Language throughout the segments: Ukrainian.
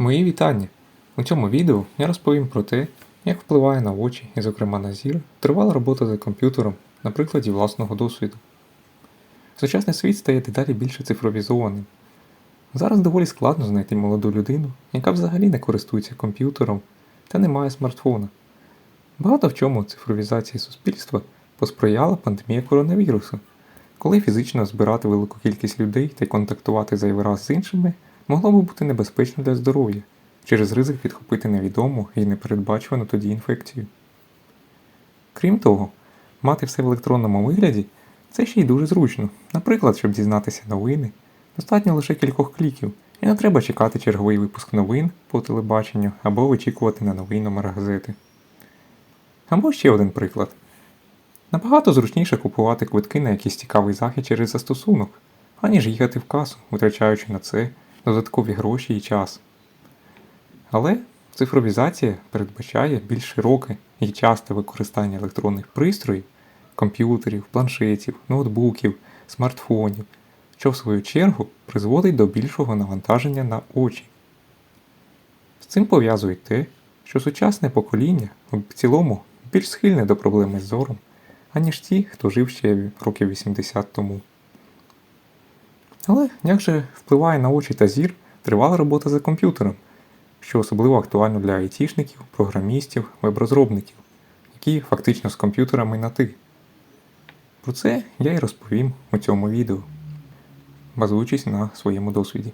Мої вітання! У цьому відео я розповім про те, як впливає на очі і, зокрема на зір, тривала робота за комп'ютером на прикладі власного досвіду. Сучасний світ стає дедалі більше цифровізованим. Зараз доволі складно знайти молоду людину, яка взагалі не користується комп'ютером та не має смартфона. Багато в чому цифровізації суспільства посприяла пандемія коронавірусу, коли фізично збирати велику кількість людей та контактувати зайвий раз з іншими могло би бути небезпечно для здоров'я через ризик підхопити невідому і непередбачувану тоді інфекцію. Крім того, мати все в електронному вигляді це ще й дуже зручно. Наприклад, щоб дізнатися новини, достатньо лише кількох кліків, і не треба чекати черговий випуск новин по телебаченню або вичікувати на новий номер газети. Або ще один приклад. Набагато зручніше купувати квитки на якийсь цікавий захід через застосунок, аніж їхати в касу, витрачаючи на це додаткові гроші і час. Але цифровізація передбачає більш широке і часте використання електронних пристроїв, комп'ютерів, планшетів, ноутбуків, смартфонів, що в свою чергу призводить до більшого навантаження на очі. З цим пов'язують те, що сучасне покоління в цілому більш схильне до проблеми з зором, аніж ті, хто жив ще років 80 тому. Але як же впливає на очі та зір тривала робота за комп'ютером, що особливо актуально для айтішників, програмістів, веб-розробників, які фактично з комп'ютерами на ти. Про це я і розповім у цьому відео, базуючись на своєму досвіді.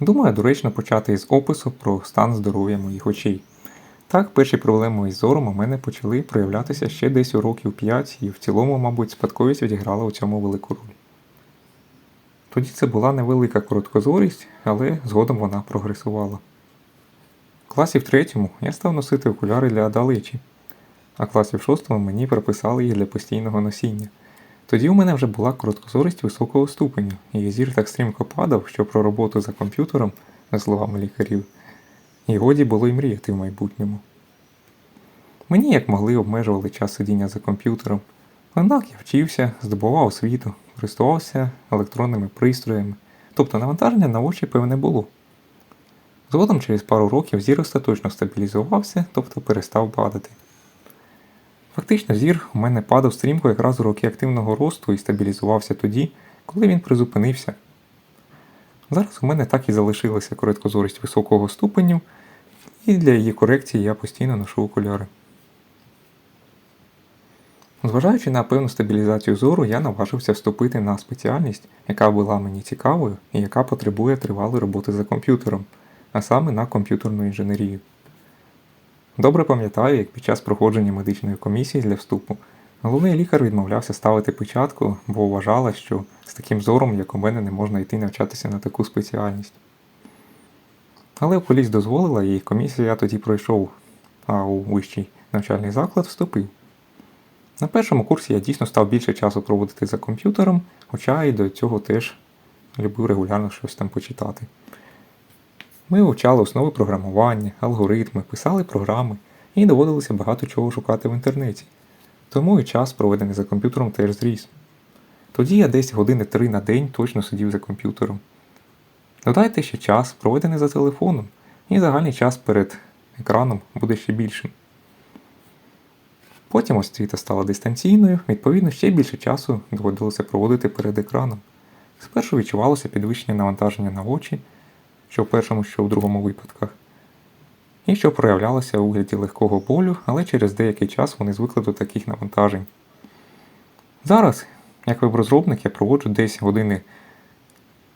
Думаю, доречно почати із опису про стан здоров'я моїх очей. Так, перші проблеми із зором у мене почали проявлятися ще десь у років 5, і в цілому, мабуть, спадковість відіграла у цьому велику роль. Тоді це була невелика короткозорість, але згодом вона прогресувала. В класі в третьому я став носити окуляри для далечі, а в класі в шостому мені прописали їх для постійного носіння. Тоді у мене вже була короткозорість високого ступеню, і зір так стрімко падав, що про роботу за комп'ютером, за словами лікарів, і годі було й мріяти в майбутньому. Мені як могли обмежували час сидіння за комп'ютером, однак я вчився, здобував освіту, користувався електронними пристроями, тобто навантаження на очі певне було. Згодом через пару років зір остаточно стабілізувався, тобто перестав падати. Фактично, зір у мене падав стрімко якраз у роки активного росту і стабілізувався тоді, коли він призупинився. Зараз у мене так і залишилася короткозорість високого ступеню, і для її корекції я постійно ношу окуляри. Зважаючи на певну стабілізацію зору, я наважився вступити на спеціальність, яка була мені цікавою і яка потребує тривалої роботи за комп'ютером, а саме на комп'ютерну інженерію. Добре пам'ятаю, як під час проходження медичної комісії для вступу головний лікар відмовлявся ставити печатку, бо вважала, що з таким зором, як у мене, не можна йти навчатися на таку спеціальність. Але поліс дозволила, і комісію я тоді пройшов, а у вищий навчальний заклад вступив. На першому курсі я дійсно став більше часу проводити за комп'ютером, хоча і до цього теж любив регулярно щось там почитати. Ми вивчали основи програмування, алгоритми, писали програми і доводилося багато чого шукати в інтернеті. Тому і час, проведений за комп'ютером, теж зріс. Тоді я десь години три на день точно сидів за комп'ютером. Додайте ще час, проведений за телефоном, і загальний час перед екраном буде ще більшим. Потім освіта стала дистанційною, відповідно, ще більше часу доводилося проводити перед екраном. Спершу відчувалося підвищення навантаження на очі, що в першому, що в другому випадках, і що проявлялося у вигляді легкого болю, але через деякий час вони звикли до таких навантажень. Зараз, як веб-розробник, я проводжу десь години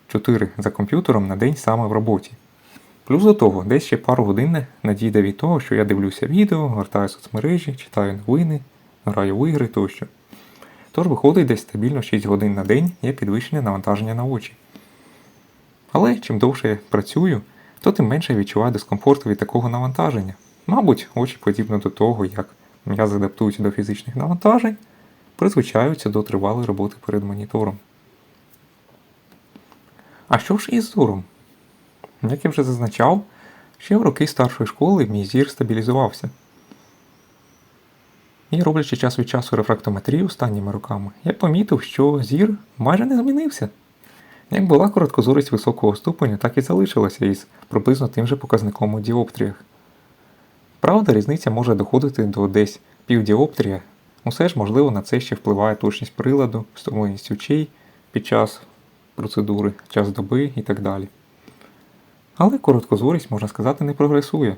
4 за комп'ютером на день саме в роботі. Плюс до того, десь ще пару годин надійде від того, що я дивлюся відео, гортаю соцмережі, читаю новини, граю в ігри тощо. Тож виходить десь стабільно 6 годин на день є підвищення навантаження на очі. Але чим довше я працюю, то тим менше відчуваю дискомфорту від такого навантаження. Мабуть, очі подібно до того, як м'язи адаптуються до фізичних навантажень, призвичаються до тривалої роботи перед монітором. А що ж із зором? Як я вже зазначав, ще в роки старшої школи мій зір стабілізувався. І роблячи час від часу рефрактометрію останніми роками, я помітив, що зір майже не змінився. Як була короткозорість високого ступеня, так і залишилася із приблизно тим же показником у діоптріях. Правда, різниця може доходити до десь півдіоптрія. Усе ж, можливо, на це ще впливає точність приладу, стомленість очей під час процедури, час доби і так далі. Але короткозорість, можна сказати, не прогресує.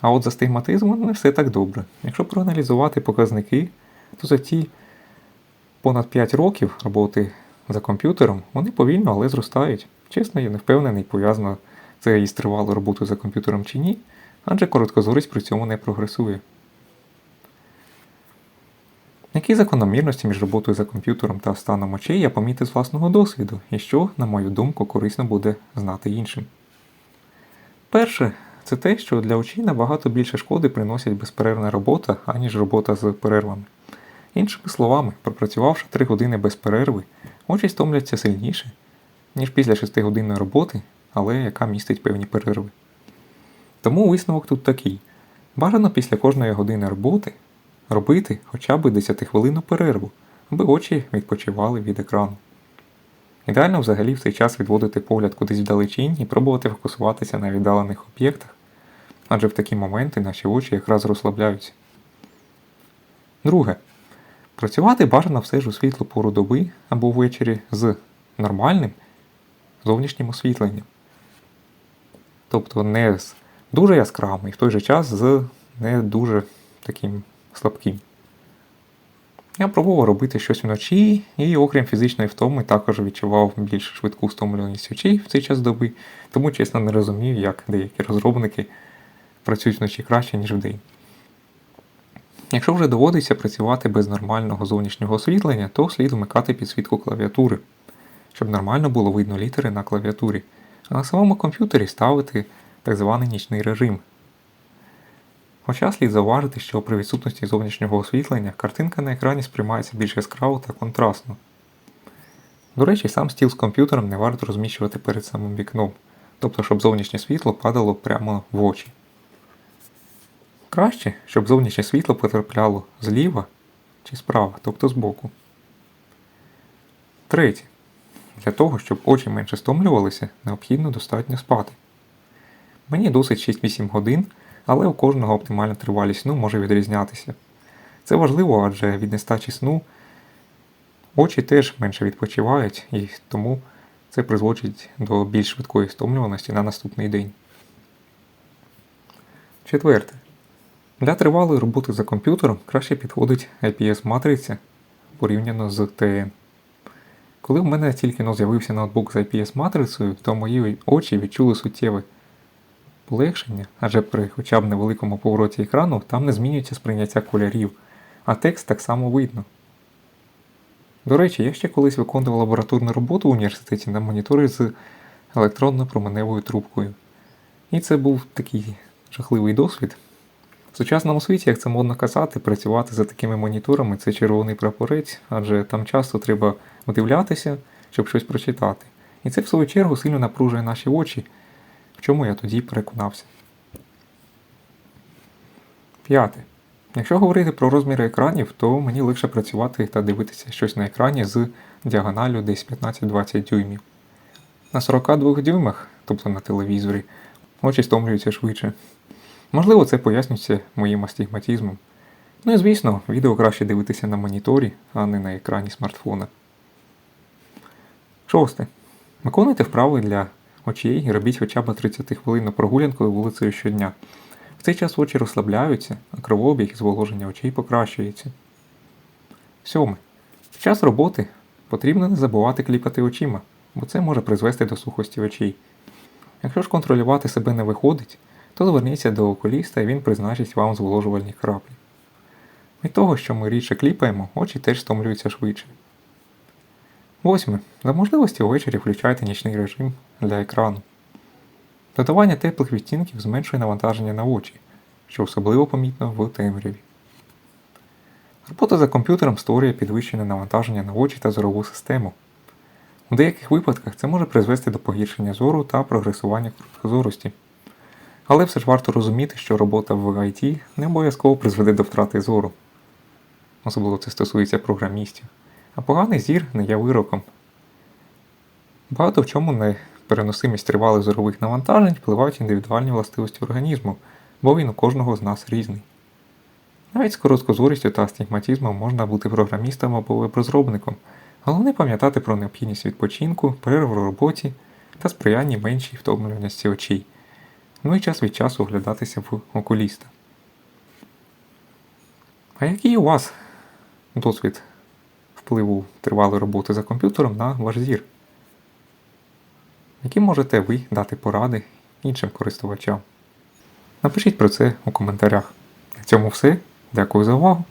А от за стигматизмом не все так добре. Якщо проаналізувати показники, то за ті понад 5 років роботи за комп'ютером вони повільно, але зростають. Чесно, я не впевнений, пов'язано це із тривалою роботою за комп'ютером чи ні, адже короткозорість при цьому не прогресує. Які закономірності між роботою за комп'ютером та станом очей я помітив з власного досвіду, і що, на мою думку, корисно буде знати іншим. Перше, це те, що для очей набагато більше шкоди приносять безперервна робота, аніж робота з перервами. Іншими словами, пропрацювавши 3 години без перерви, очі стомляться сильніше, ніж після 6-годинної роботи, але яка містить певні перерви. Тому висновок тут такий: бажано після кожної години роботи робити хоча б 10 хвилинну перерву, аби очі відпочивали від екрану. Ідеально взагалі в цей час відводити погляд кудись вдалечінь і пробувати фокусуватися на віддалених об'єктах, адже в такі моменти наші очі якраз розслабляються. Друге. Працювати бажано все ж у світлу пору доби або ввечері з нормальним зовнішнім освітленням. Тобто не з дуже яскравим і в той же час з не дуже таким слабким. Я пробував робити щось вночі, і, окрім фізичної втоми, також відчував більш швидку стомленість очей в цей час доби, тому чесно не розумів, як деякі розробники працюють вночі краще, ніж вдень. Якщо вже доводиться працювати без нормального зовнішнього освітлення, то слід вмикати підсвітку клавіатури, щоб нормально було видно літери на клавіатурі, а на самому комп'ютері ставити так званий нічний режим. Хоча слід зауважити, що при відсутності зовнішнього освітлення картинка на екрані сприймається більш яскраво та контрастно. До речі, сам стіл з комп'ютером не варто розміщувати перед самим вікном, тобто щоб зовнішнє світло падало прямо в очі. Краще, щоб зовнішнє світло потрапляло зліва чи справа, тобто збоку. Третє. Для того, щоб очі менше стомлювалися, необхідно достатньо спати. Мені досить 6-8 годин, але у кожного оптимальна тривалість сну може відрізнятися. Це важливо, адже від нестачі сну очі теж менше відпочивають, і тому це призводить до більш швидкої стомлюваності на наступний день. Четверте. Для тривалої роботи за комп'ютером краще підходить IPS-матриця порівняно з TN. Коли в мене тільки но з'явився ноутбук з IPS-матрицею, то мої очі відчули суттєве полегшення, адже при хоча б невеликому повороті екрану там не змінюється сприйняття кольорів, а текст так само видно. До речі, я ще колись виконував лабораторну роботу в університеті на моніторі з електронно-променевою трубкою. І це був такий жахливий досвід. В сучасному світі, як це модно казати, працювати за такими моніторами це червоний прапорець, адже там часто треба вдивлятися, щоб щось прочитати. І це, в свою чергу, сильно напружує наші очі, в чому я тоді переконався. П'яте. Якщо говорити про розміри екранів, то мені легше працювати та дивитися щось на екрані з діагоналю десь 15-20 дюймів. На 42 дюймах, тобто на телевізорі, очі стомлюються швидше. Можливо, це пояснюється моїм астигматизмом. Ну і звісно, відео краще дивитися на моніторі, а не на екрані смартфона. Шосте. Виконуйте вправи для очей і робіть хоча б 30 хвилин прогулянкою вулицею щодня. В цей час очі розслабляються, а кровообіг і зволоження очей покращується. Сьоме. В час роботи потрібно не забувати кліпати очима, бо це може призвести до сухості очей. Якщо ж контролювати себе не виходить, то зверніться до окуліста і він призначить вам зволожувальні краплі. Від того, що ми рідше кліпаємо, очі теж стомлюються швидше. Восьме. За можливості увечері включайте нічний режим для екрану. Додавання теплих відтінків зменшує навантаження на очі, що особливо помітно в темряві. Робота за комп'ютером створює підвищене навантаження на очі та зорову систему. У деяких випадках це може призвести до погіршення зору та прогресування короткозорості. Але все ж варто розуміти, що робота в IT не обов'язково призведе до втрати зору. Особливо це стосується програмістів. А поганий зір не є вироком. Багато в чому на переносимість тривалих зорових навантажень впливають індивідуальні властивості організму, бо він у кожного з нас різний. Навіть з короткозорістю та астигматизмом можна бути програмістом або веб-розробником. Головне пам'ятати про необхідність відпочинку, перерв у роботі та сприяння меншій втомлюваності очей. Ну і час від часу оглядатися в окуліста. А який у вас досвід впливу тривалої роботи за комп'ютером на ваш зір? Які можете ви дати поради іншим користувачам? Напишіть про це у коментарях. На цьому все. Дякую за увагу.